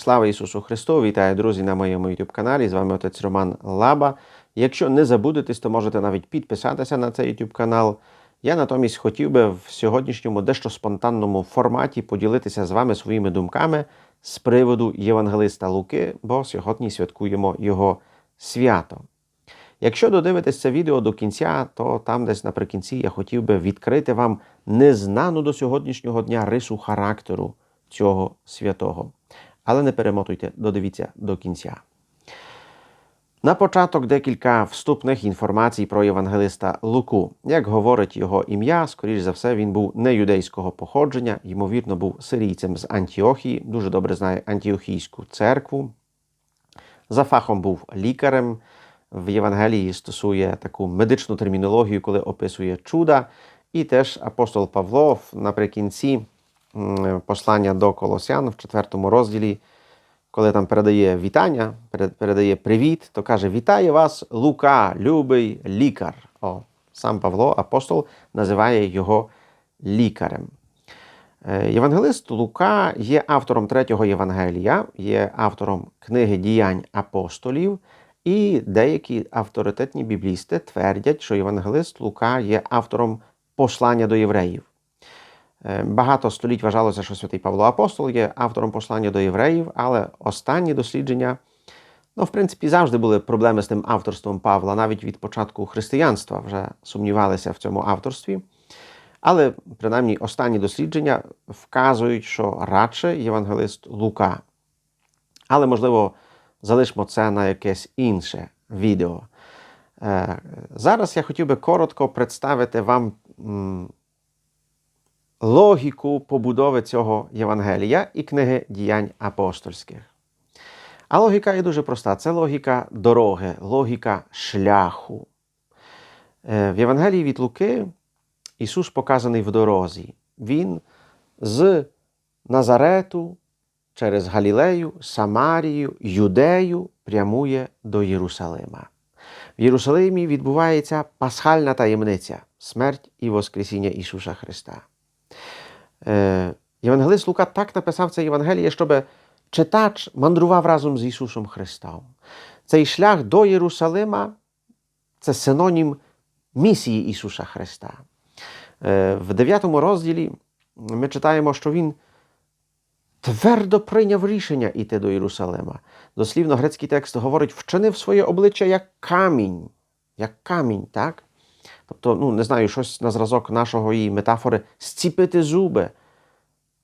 Слава Ісусу Христу! Вітаю, друзі, на моєму YouTube каналі. З вами отець Роман Лаба. Якщо не забудетесь, то можете навіть підписатися на цей YouTube канал. Я натомість хотів би в сьогоднішньому дещо спонтанному форматі поділитися з вами своїми думками з приводу Євангелиста Луки, бо сьогодні святкуємо його свято. Якщо додивитесь це відео до кінця, то там десь наприкінці я хотів би відкрити вам незнану до сьогоднішнього дня рису характеру цього святого. Але не перемотуйте, додивіться до кінця. На початок декілька вступних інформацій про євангелиста Луку. Як говорить його ім'я, скоріш за все, він був не юдейського походження, ймовірно, був сирійцем з Антіохії, дуже добре знає Антіохійську церкву. За фахом був лікарем. В Євангелії стосує таку медичну термінологію, коли описує чуда. І теж апостол Павло наприкінці послання до Колосян в четвертому розділі, коли там передає вітання, передає привіт, то каже: Вітає вас, Лука, любий лікар. О, сам Павло, апостол, називає його лікарем. Е, Євангелист Лука є автором третього Євангелія, є автором книги діянь апостолів, і деякі авторитетні біблісти твердять, що євангелист Лука є автором послання до євреїв. Е, Багато століть вважалося, що святий Павло Апостол є автором послання до євреїв, але останні дослідження, ну, в принципі, завжди були проблеми з тим авторством Павла, навіть від початку християнства вже сумнівалися в цьому авторстві. Але принаймні останні дослідження вказують, що радше євангелист Лука. Але, можливо, залишимо це на якесь інше відео. Е, Зараз я хотів би коротко представити вам логіку побудови цього Євангелія і книги діянь апостольських. А логіка є дуже проста: це логіка дороги, логіка шляху. Е, В Євангелії від Луки Ісус показаний в дорозі. Він з Назарету через Галілею, Самарію, Юдею прямує до Єрусалима. В Єрусалимі відбувається пасхальна таємниця смерть і Воскресіння Ісуса Христа. Е, Євангелист Лука так написав це Євангеліє, щоб читач мандрував разом з Ісусом Христом. Цей шлях до Єрусалима це синонім місії Ісуса Христа. Е, В 9 розділі ми читаємо, що Він твердо прийняв рішення йти до Єрусалима. Дослівно грецький текст говорить, вчинив своє обличчя як камінь. Як камінь, так? Тобто, ну, не знаю, щось на зразок нашого її метафори зціпити зуби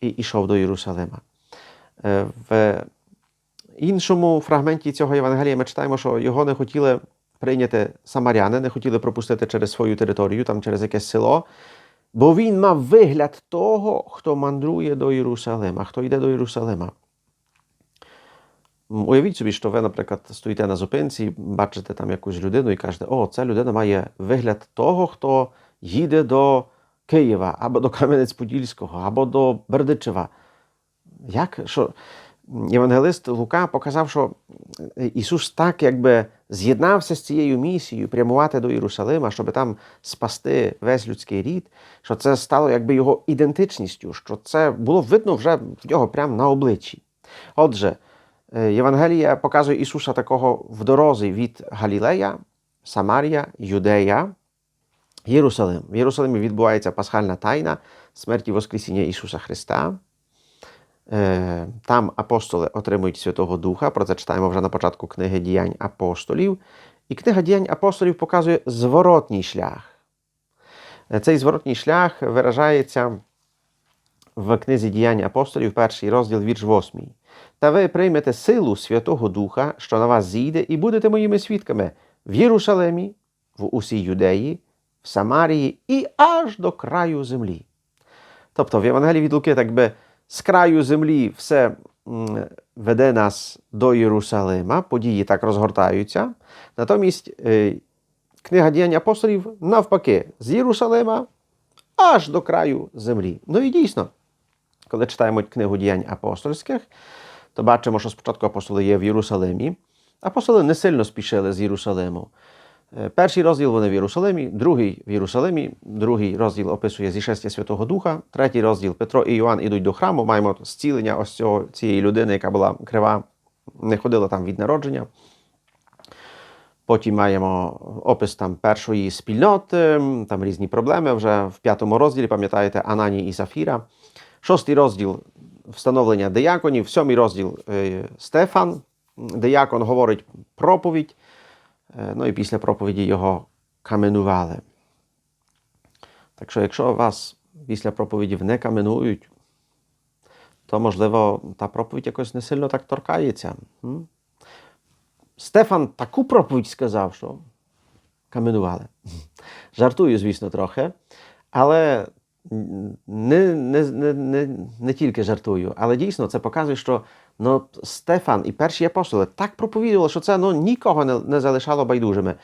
і йшов до Єрусалима. Е, В іншому фрагменті цього Євангелія ми читаємо, що його не хотіли прийняти самаряни, не хотіли пропустити через свою територію, там через якесь село, бо він мав вигляд того, хто мандрує до Єрусалима, хто йде до Єрусалима. Уявіть собі, що ви, наприклад, стоїте на зупинці, бачите там якусь людину і кажете, о, ця людина має вигляд того, хто їде до Києва, або до Кам'янець-Подільського, або до Бердичева. Як що? Євангелист Лука показав, що Ісус так якби з'єднався з цією місією прямувати до Єрусалима, щоб там спасти весь людський рід, що це стало якби його ідентичністю, що це було видно вже в нього прямо на обличчі. Отже, Євангелія показує Ісуса такого в дорозі від Галілея, Самарія, Юдея, Єрусалим. В Єрусалимі відбувається пасхальна тайна смерті Воскресіння Ісуса Христа. Е, Там апостоли отримують Святого Духа. Про це читаємо вже на початку книги діянь апостолів. І книга діянь апостолів показує зворотній шлях. Е, Цей зворотній шлях виражається в книзі діянь апостолів, перший розділ, вірш 8. Та ви приймете силу Святого Духа, що на вас зійде, і будете моїми свідками в Єрусалимі, в усій Юдеї, в Самарії і аж до краю землі. Тобто в Євангелії від Луки, так би з краю землі все веде нас до Єрусалима, події так розгортаються. Натомість е, книга діянь апостолів навпаки, з Єрусалима аж до краю землі. Ну і дійсно, коли читаємо книгу діянь апостольських, то бачимо, що спочатку апостоли є в Єрусалимі. Апостоли не сильно спішили з Єрусалиму. Е, Перший розділ вони в Єрусалимі, другий в Єрусалимі, другий розділ описує зішестя Святого Духа, третій розділ Петро і Йоанн ідуть до храму. Маємо зцілення ось цього, цієї людини, яка була крива, не ходила там від народження. Потім маємо опис там першої спільноти, там різні проблеми вже в п'ятому розділі, пам'ятаєте, Анані і Сафіра. Шостий розділ встановлення дияконів, сьомий розділ е, Стефан. Диякон говорить проповідь. Е, Ну і після проповіді його каменували. Так що, якщо вас після проповідів не каменують, то можливо та проповідь якось не сильно так торкається. Стефан таку проповідь сказав, що каменували. Жартую, звісно, трохи. Але не, не, не, не, не тільки жартую, але дійсно це показує, що ну, Стефан і перші апостоли так проповідували, що це ну, нікого не, не залишало байдужими.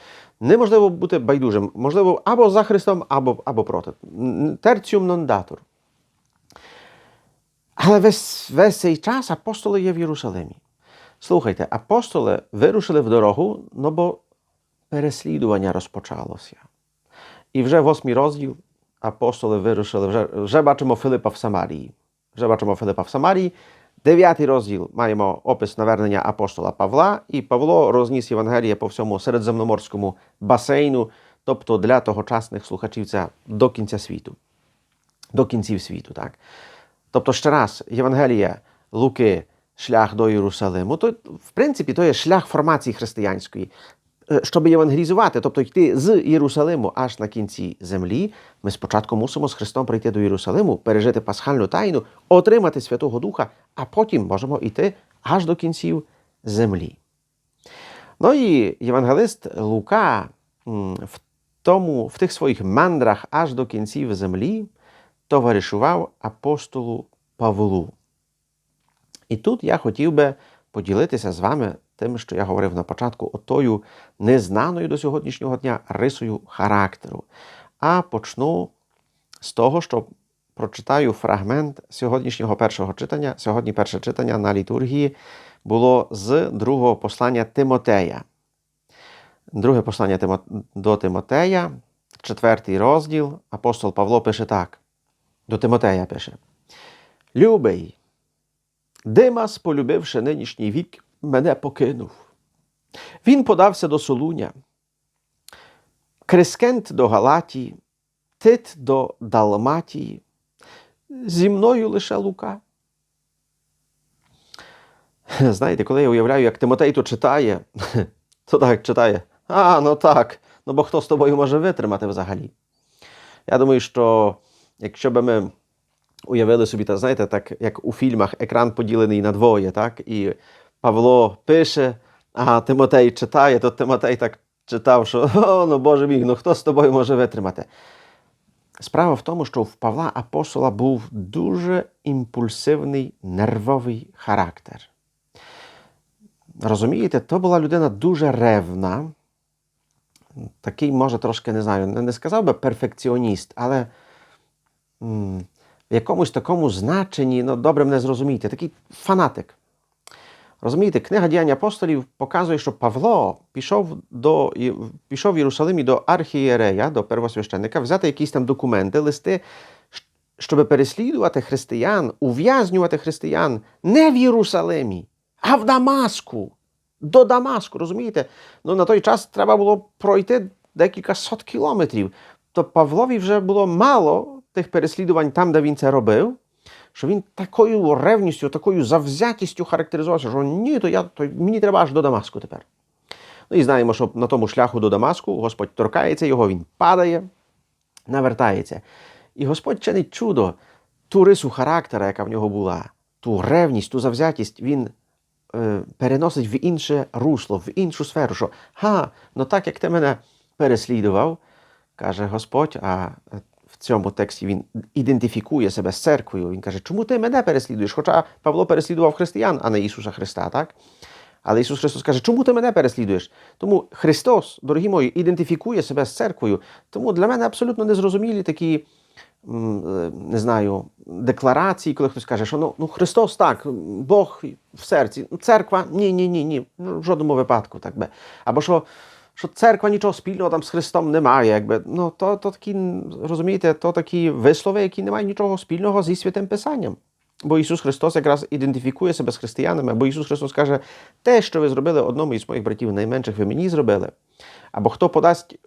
Неможливо бути байдужим, можливо, або за Христом, або, або проти. Терціум datur. Але весь, весь цей час апостоли є в Єрусалимі. Слухайте, апостоли вирушили в дорогу, ну бо переслідування розпочалося. І вже восьмий розділ апостоли вирушили, вже, вже бачимо Филипа в Самарії. Вже бачимо Филипа в Самарії. Дев'ятий розділ маємо опис навернення апостола Павла, і Павло розніс Євангеліє по всьому середземноморському басейну, тобто для тогочасних слухачів це до кінця світу, до кінців світу. так. Тобто, ще раз, Євангелія Луки, шлях до Єрусалиму, то, в принципі, то є шлях формації християнської. Е, Щоб євангелізувати, тобто йти з Єрусалиму аж на кінці землі, ми спочатку мусимо з Христом прийти до Єрусалиму, пережити пасхальну тайну, отримати Святого Духа, а потім можемо йти аж до кінців землі. Ну і євангелист Лука в, тому, в тих своїх мандрах аж до кінців землі товаришував апостолу Павлу. І тут я хотів би поділитися з вами тим, що я говорив на початку, отою незнаною до сьогоднішнього дня рисою характеру. А почну з того, що прочитаю фрагмент сьогоднішнього першого читання. Сьогодні перше читання на літургії було з другого послання Тимотея. Друге послання до Тимотея, четвертий розділ. Апостол Павло пише так. До Тимотея пише: Любий, Димас, полюбивши нинішній вік, мене покинув. Він подався до Солуня, Крискент до Галатії, Тит до Далматії, зі мною лише Лука. Знаєте, коли я уявляю, як Тимотей то читає, то так читає. А, ну так. Ну бо хто з тобою може витримати взагалі? Я думаю, що якщо би ми уявили собі, та знаєте, так як у фільмах екран поділений на двоє, так? І Павло пише, а Тимотей читає, то Тимотей так читав, що о, ну Боже мій, ну хто з тобою може витримати? Справа в тому, що в Павла Апостола був дуже імпульсивний нервовий характер. Розумієте, то була людина дуже ревна, такий, може, трошки не знаю, не сказав би перфекціоніст, але в якомусь такому значенні, ну добре мене зрозумійте, такий фанатик. Розумієте, книга діянь апостолів показує, що Павло пішов до пішов в Єрусалимі до архієрея, до первосвященника, взяти якісь там документи, листи, щоб переслідувати християн, ув'язнювати християн не в Єрусалимі, а в Дамаску. До Дамаску, розумієте? Ну на той час треба було пройти декілька сот кілометрів. То Павлові вже було мало тих переслідувань там, де він це робив що він такою ревністю, такою завзятістю характеризувався, що ні, то я то мені треба аж до Дамаску тепер. Ну і знаємо, що на тому шляху до Дамаску Господь торкається його, він падає, навертається. І Господь чинить чудо, ту рису характера, яка в нього була, ту ревність, ту завзятість, він е, переносить в інше русло, в іншу сферу. Що га, ну так як ти мене переслідував, каже Господь, а в цьому тексті він ідентифікує себе з церквою. Він каже, чому ти мене переслідуєш? Хоча Павло переслідував християн, а не Ісуса Христа, так? Але Ісус Христос каже, чому ти мене переслідуєш? Тому Христос, дорогі мої, ідентифікує себе з церквою. Тому для мене абсолютно незрозумілі такі, не знаю, декларації, коли хтось каже, що ну, ну Христос так, Бог в серці, церква ні, ні, ні, ні, в жодному випадку так би. Або що що церква нічого спільного там з Христом не має. Якби. Ну, то, то такі, розумієте, то такі вислови, які не мають нічого спільного зі святим Писанням. Бо Ісус Христос якраз ідентифікує себе з християнами, бо Ісус Христос каже, те, що ви зробили одному із моїх братів найменших, ви мені зробили. Або хто подасть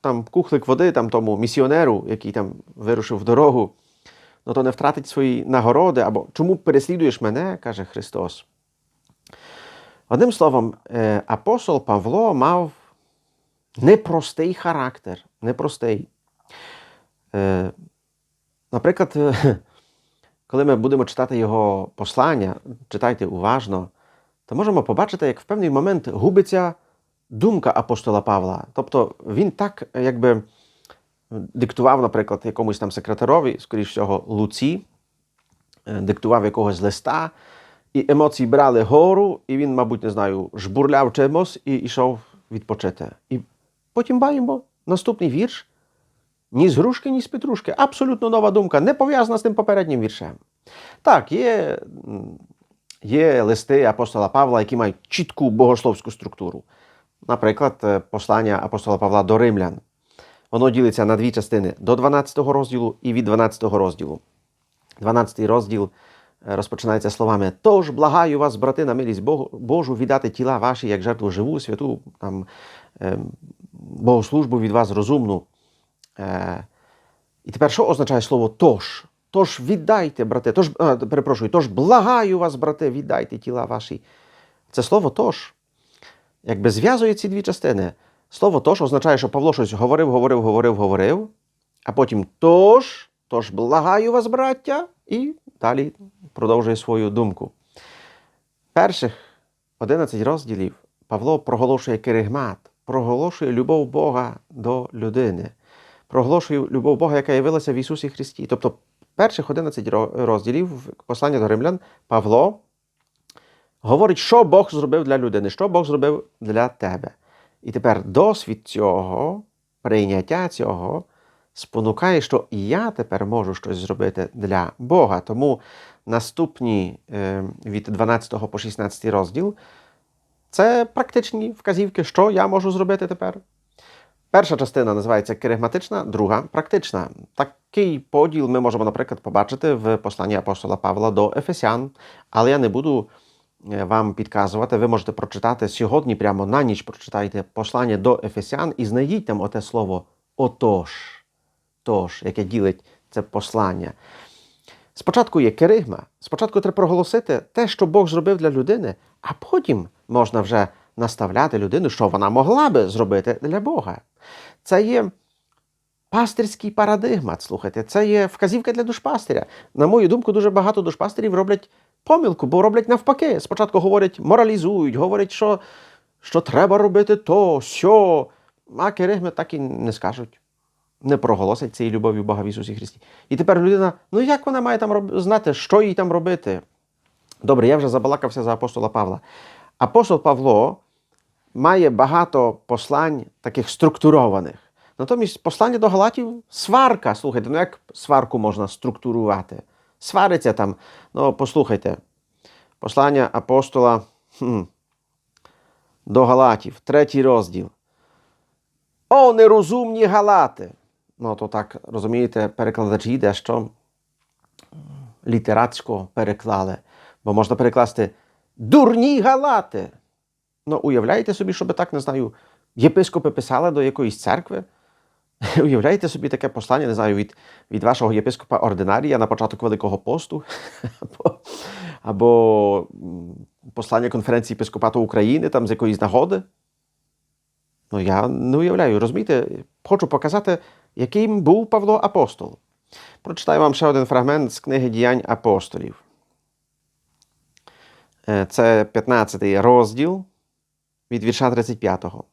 там кухлик води там тому місіонеру, який там вирушив в дорогу, ну то не втратить свої нагороди, або чому переслідуєш мене, каже Христос. Одним словом, е, апостол Павло мав непростий характер. Непростий. Е, Наприклад, коли ми будемо читати його послання, читайте уважно, то можемо побачити, як в певний момент губиться думка апостола Павла. Тобто він так, якби диктував, наприклад, якомусь там секретарові, скоріш всього, Луці, е, диктував якогось листа, і емоції брали гору, і він, мабуть, не знаю, жбурляв чимось і йшов відпочити. І потім баємо наступний вірш. Ні з грушки, ні з петрушки. Абсолютно нова думка, не пов'язана з тим попереднім віршем. Так, є, є листи апостола Павла, які мають чітку богословську структуру. Наприклад, е, послання апостола Павла до римлян. Воно ділиться на дві частини до 12 розділу і від 12 розділу. 12 розділ е, розпочинається словами: Тож благаю вас, брати, на милість Божу, віддати тіла ваші як жертву живу, святу там, е, богослужбу від вас розумну. Е, і тепер що означає слово тож? Тож віддайте, брате, тож, а, перепрошую, тож благаю вас, брате, віддайте тіла ваші. Це слово тож. Якби зв'язує ці дві частини. Слово тож означає, що Павло щось говорив, говорив, говорив, говорив, а потім тож, тож благаю вас, браття, і далі продовжує свою думку. Перших 11 розділів Павло проголошує керигмат, проголошує любов Бога до людини, проголошує любов Бога, яка явилася в Ісусі Христі. Тобто, перших 11 розділів послання до римлян Павло говорить, що Бог зробив для людини, що Бог зробив для тебе. І тепер досвід цього, прийняття цього спонукає, що і я тепер можу щось зробити для Бога. Тому наступні е, від 12 по 16 розділ це практичні вказівки, що я можу зробити тепер. Перша частина називається керигматична, друга практична. Такий поділ ми можемо, наприклад, побачити в посланні апостола Павла до Ефесян, але я не буду е, вам підказувати. Ви можете прочитати сьогодні, прямо на ніч прочитайте послання до Ефесян і знайдіть там оте слово отож, тож, яке ділить це послання. Спочатку є керигма, спочатку треба проголосити те, що Бог зробив для людини, а потім можна вже наставляти людину, що вона могла би зробити для Бога. Це є пастирський парадигмат, слухайте, це є вказівка для душпастиря. На мою думку, дуже багато душпастирів роблять помилку, бо роблять навпаки. Спочатку говорять, моралізують, говорять, що, що треба робити то, сьо, а керигми так і не скажуть не проголосить цієї любові Бога в Ісусі Христі. І тепер людина, ну як вона має там роб... знати, що їй там робити? Добре, я вже забалакався за апостола Павла. Апостол Павло має багато послань таких структурованих. Натомість послання до Галатів сварка. Слухайте, ну як сварку можна структурувати? Свариться там. Ну, послухайте, послання апостола хм, до Галатів, третій розділ. О, нерозумні галати! Ну, то так, розумієте, перекладачі дещо літератсько переклали. Бо можна перекласти дурні галати. Ну, уявляєте собі, щоб так, не знаю, єпископи писали до якоїсь церкви? Уявляєте собі таке послання, не знаю, від, від вашого єпископа ординарія на початок Великого посту? або, або послання конференції єпископату України там з якоїсь нагоди? Ну, я не уявляю, розумієте, хочу показати, яким був Павло апостол. Прочитаю вам ще один фрагмент з книги діянь апостолів. Е, Це 15-й розділ від вірша 35-го.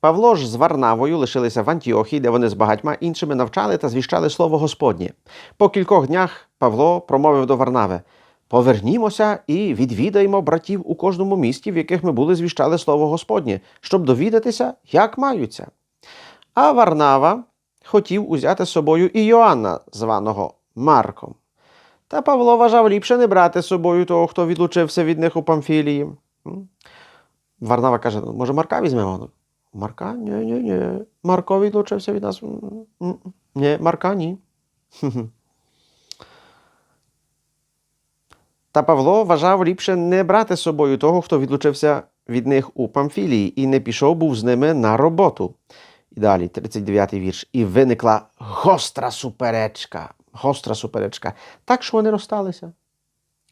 Павло ж з Варнавою лишилися в Антіохії, де вони з багатьма іншими навчали та звіщали слово Господнє. По кількох днях Павло промовив до Варнави: Повернімося і відвідаємо братів у кожному місті, в яких ми були звіщали слово Господнє, щоб довідатися, як маються. А Варнава хотів узяти з собою і Йоанна, званого Марком. Та Павло вважав ліпше не брати з собою того, хто відлучився від них у Памфілії. Варнава каже: «Ну, може, Марка візьмемо? Марка? Ні, ні, ні. Марко відлучився від нас. Ні, Марка ні. Та Павло вважав ліпше не брати з собою того, хто відлучився від них у Памфілії, і не пішов був з ними на роботу. І далі, 39-й вірш. І виникла гостра суперечка. Гостра суперечка. Так що вони розсталися.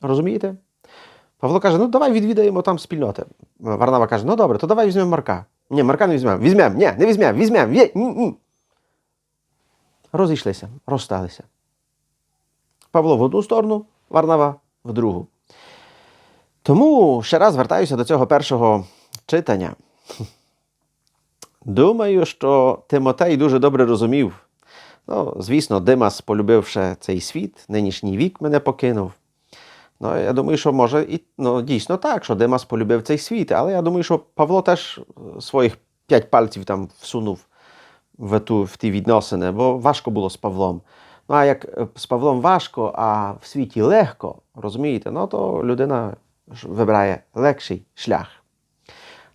Розумієте? Павло каже: ну давай відвідаємо там спільноти. Варнава каже: ну добре, то давай візьмемо Марка. Ні, Марка не візьмемо. Візьмемо, ні, не візьмемо, візьмемо. Ні. Розійшлися, розсталися. Павло в одну сторону, Варнава в другу. Тому ще раз вертаюся до цього першого читання. Думаю, що Тимотей дуже добре розумів. Ну, звісно, Димас, полюбивши цей світ, нинішній вік мене покинув. Ну, я думаю, що може і ну, дійсно так, що Димас полюбив цей світ, але я думаю, що Павло теж своїх п'ять пальців там всунув в, ту, в ті відносини, бо важко було з Павлом. Ну, а як е, з Павлом важко, а в світі легко, розумієте, ну то людина вибирає легший шлях.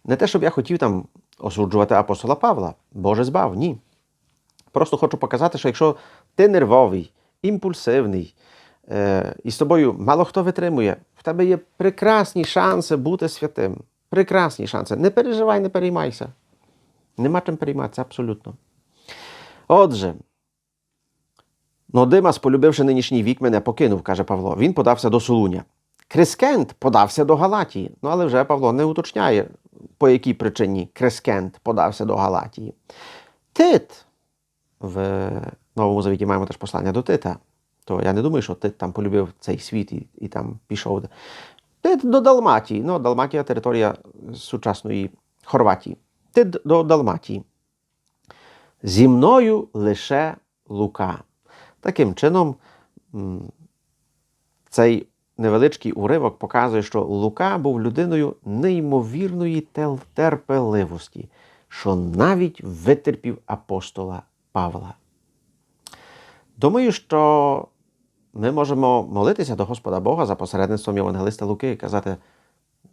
Не те, щоб я хотів там осуджувати апостола Павла, Боже збав, ні. Просто хочу показати, що якщо ти нервовий, імпульсивний, е, і з тобою мало хто витримує, в тебе є прекрасні шанси бути святим. Прекрасні шанси. Не переживай, не переймайся. Нема чим перейматися абсолютно. Отже, ну Димас, полюбивши нинішній вік, мене покинув, каже Павло. Він подався до Солуня. Крискент подався до Галатії. Ну, але вже Павло не уточняє, по якій причині Крискент подався до Галатії. Тит в Новому Завіті маємо теж послання до Тита. То я не думаю, що Тит там полюбив цей світ і, і там пішов. Тит до Далматії. Ну, Далматія територія сучасної Хорватії. Тит до Далматії. Зі мною лише Лука. Таким чином, цей невеличкий уривок показує, що Лука був людиною неймовірної терпеливості, що навіть витерпів апостола Павла. Думаю, що ми можемо молитися до Господа Бога за посередництвом Євангелиста Луки і казати: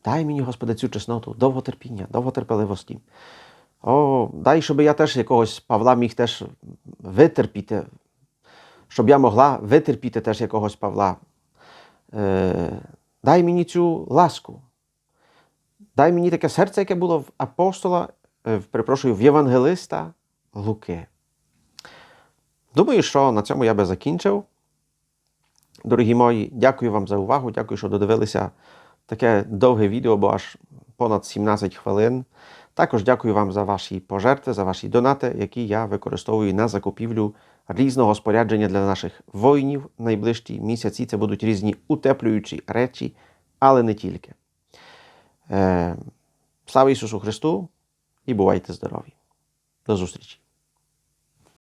дай мені, Господи, цю чесноту, довготерпіння, довготерпеливості. О, дай, щоб я теж якогось Павла міг теж витерпіти, щоб я могла витерпіти теж якогось Павла. Е, дай мені цю ласку. Дай мені таке серце, яке було в апостола, е, перепрошую, в євангелиста Луки. Думаю, що на цьому я би закінчив. Дорогі мої, дякую вам за увагу. Дякую, що додивилися таке довге відео, бо аж понад 17 хвилин. Також дякую вам за ваші пожертви, за ваші донати, які я використовую на закупівлю різного спорядження для наших воїнів. Найближчі місяці це будуть різні утеплюючі речі, але не тільки. Е, слава Ісусу Христу і бувайте здорові. До зустрічі!